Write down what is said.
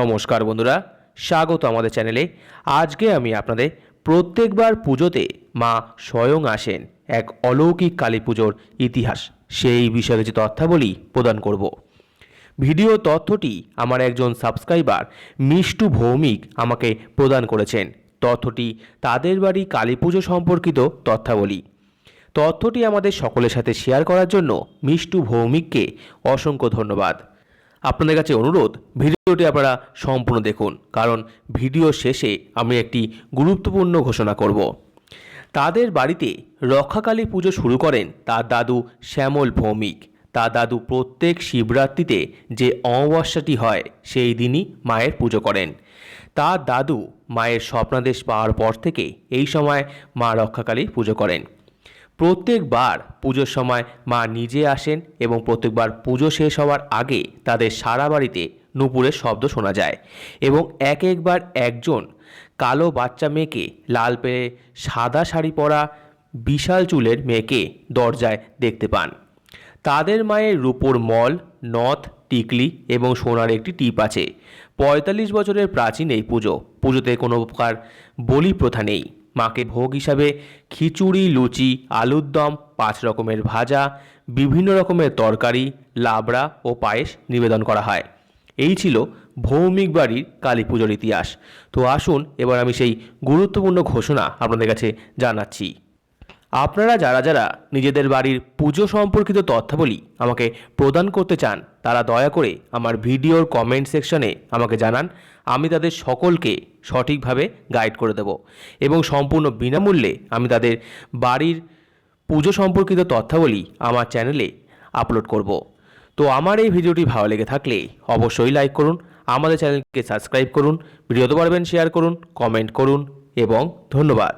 নমস্কার বন্ধুরা, স্বাগত আমাদের চ্যানেলে। আজকে আমি আপনাদের প্রত্যেকবার পুজোতে মা স্বয়ং আসেন এক অলৌকিক কালী পুজোর ইতিহাস। সেই বিষয়ে কিছু তথ্যাবলী প্রদান করব। ভিডিও তথ্যটি আমার একজন সাবস্ক্রাইবার মিষ্টু ভৌমিক আমাকে প্রদান করেছেন। তথ্যটি তাদের বাড়ি কালী পুজো সম্পর্কিত তথ্যাবলী। তথ্যটি আমাদের সকলের সাথে শেয়ার করার জন্য মিষ্টু ভৌমিককে অসংখ্য ধন্যবাদ। আপনাদের কাছে অনুরোধ, ভিডিওটি আপনারা সম্পূর্ণ দেখুন। কারণ ভিডিও শেষে আমি একটি গুরুত্বপূর্ণ ঘোষণা করব। তাদের বাড়িতে রক্ষাকালী পুজো শুরু করেন তার দাদু শ্যামল ভৌমিক। তার দাদু প্রত্যেক শিবরাত্রিতে যে অমাবস্যাটি হয়, সেই দিনই মায়ের পুজো করেন। তার দাদু মায়ের স্বপ্নাদেশ পাওয়ার পর থেকে এই সময় মা রক্ষাকালী পুজো করেন। প্রত্যেকবার পুজোর সময় মা নিজে আসেন এবং প্রত্যেকবার পুজো শেষ হওয়ার আগে তাদের সারা বাড়িতে নুপুরের শব্দ শোনা যায় এবং এক একবার একজন কালো বাচ্চা মেয়েকে লাল পেয়ে সাদা শাড়ি পরা বিশাল চুলের মেয়েকে দরজায় দেখতে পান। তাদের মায়ের রূপোর মল, নথ, টিকলি এবং সোনার একটি টিপ আছে। পঁয়তাল্লিশ বছরের প্রাচীন এই পুজো। পুজোতে কোনো প্রকার বলি প্রথা নেই। মাকে ভোগ হিসাবে খিচুড়ি, লুচি, আলুর দম, পাঁচ রকমের ভাজা, বিভিন্ন রকমের তরকারি, লাবড়া ও পায়েস নিবেদন করা হয়। এই ছিল ভৌমিক বাড়ির কালী পুজোর ইতিহাস। তো আসুন, এবার আমি সেই গুরুত্বপূর্ণ ঘোষণা আপনাদের কাছে জানাচ্ছি। আপনারা যারা যারা নিজেদের বাড়ির পুজো সম্পর্কিত তথ্যাবলী আমাকে প্রদান করতে চান, তারা দয়া করে আমার ভিডিওর কমেন্ট সেকশনে আমাকে জানান। আমি তাদের সকলকে সঠিকভাবে গাইড করে দেব এবং সম্পূর্ণ বিনামূল্যে আমি তাদের বাড়ির পুজো সম্পর্কিত তথ্যাবলী আমার চ্যানেলে আপলোড করব। তো আমার এই ভিডিওটি ভালো লেগে থাকলে অবশ্যই লাইক করুন, আমাদের চ্যানেলকে সাবস্ক্রাইব করুন ভিডিওতে পারবেন শেয়ার করুন কমেন্ট করুন এবং ধন্যবাদ।